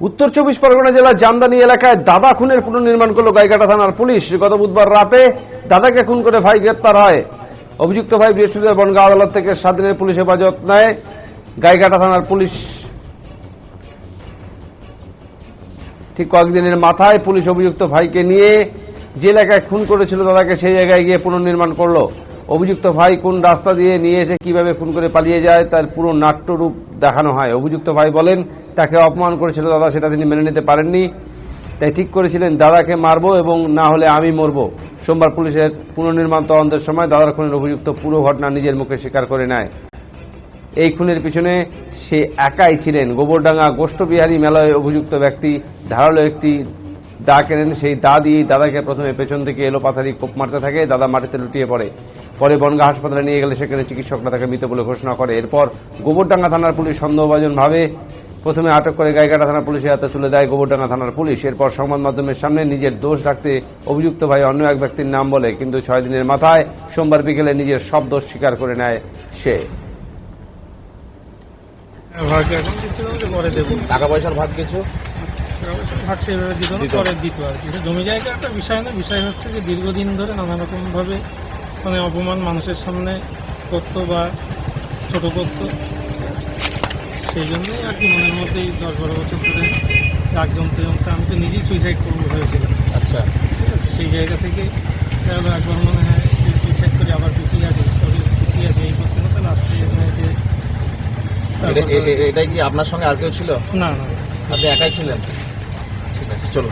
উত্তর চব্বিশ পরগনা জেলার জামদানি এলাকায় দাদা খুনের পুনর্নির্মাণ করল গাইঘাটা থানার পুলিশ। গত বুধবার রাতে দাদাকে খুন করে ভাই গ্রেপ্তার হয়। অভিযুক্ত ভাই বৃহস্পতিবার বনগাঁ আদালত থেকে সাত দিনের পুলিশ হেফাজত নেয়। গাইঘাটা থানার পুলিশ ঠিক কয়েকদিনের মাথায় পুলিশ অভিযুক্ত ভাইকে নিয়ে যে এলাকায় খুন করেছিল দাদাকে সেই জায়গায় গিয়ে পুনর্নির্মাণ করল। অভিযুক্ত ভাই কোন রাস্তা দিয়ে নিয়ে এসে কীভাবে খুন করে পালিয়ে যায়, তার পুরো নাট্যরূপ দেখানো হয়। অভিযুক্ত ভাই বলেন, তাকে অপমান করেছিল দাদা, সেটা তিনি মেনে নিতে পারেননি। তাই ঠিক করেছিলেন, দাদাকে মারবো এবং না হলে আমি মরবো। সোমবার পুলিশের পুনর্নির্মাণ তদন্তের সময় দাদার খুনের অভিযুক্ত পুরো ঘটনা নিজের মুখে স্বীকার করে নেয়। এই খুনের পিছনে সে একাই ছিলেন। গোবরডাঙ্গা গোষ্ঠবিহারী মেলায় অভিযুক্ত ব্যক্তি ধারালো একটি দা কেনেন। সেই দা দিয়ে দাদাকে প্রথমে পেছন থেকে এলো পাথারি কোপ মারতে থাকে। দাদা মাটিতে লুটিয়ে পড়ে। পরে বনগা হাসপাতালে নিয়ে গেলে সেখানে চিকিৎসকরা তাকে মৃত বলে ঘোষণা করে। এরপর গোবরডাঙ্গা থানার পুলিশ সন্দেহভাজন ভাবে প্রথমে আটক করে গাইঘাটা থানার পুলিশের হাতে তুলে দেয় গোবরডাঙ্গা থানার পুলিশ। এরপর সংবাদ মাধ্যমের সামনে নিজের দোষ রাখতে অভিযুক্ত ভাই অন্য এক ব্যক্তির নাম বলে কিন্তু ছয় দিনের মাথায় সোমবার বিকেলে নিজের সব দোষ স্বীকার করে নেয় সে। টাকা পয়সার ভাগ কিছু? ভাগ সেভাবে দিত না পরে দিত আর কি। জমি জায়গা একটা বিষয় না বিষয় হচ্ছে যে দীর্ঘদিন ধরে নানা রকমভাবে মানে অপমান মানুষের সামনে করতো বা ছোটো করতো সেই জন্যই আর কি মনের মধ্যেই দশ বারো বছর ধরে রাগ জমতে জমতে আমি তো নিজেই সুইসাইড করব ভেবেছিলাম। আচ্ছা। ঠিক আছে সেই জায়গা থেকে গেলো একবার মনে হয় সুইসাইড করে আবার পিছিয়ে আছে তবে পিছিয়ে আছে এই করতে করতে লাস্টে যে এটাই কি আপনার সঙ্গে আর কেউ ছিল? না না। আপনি একাই ছিলেন? ঠিক আছে চলো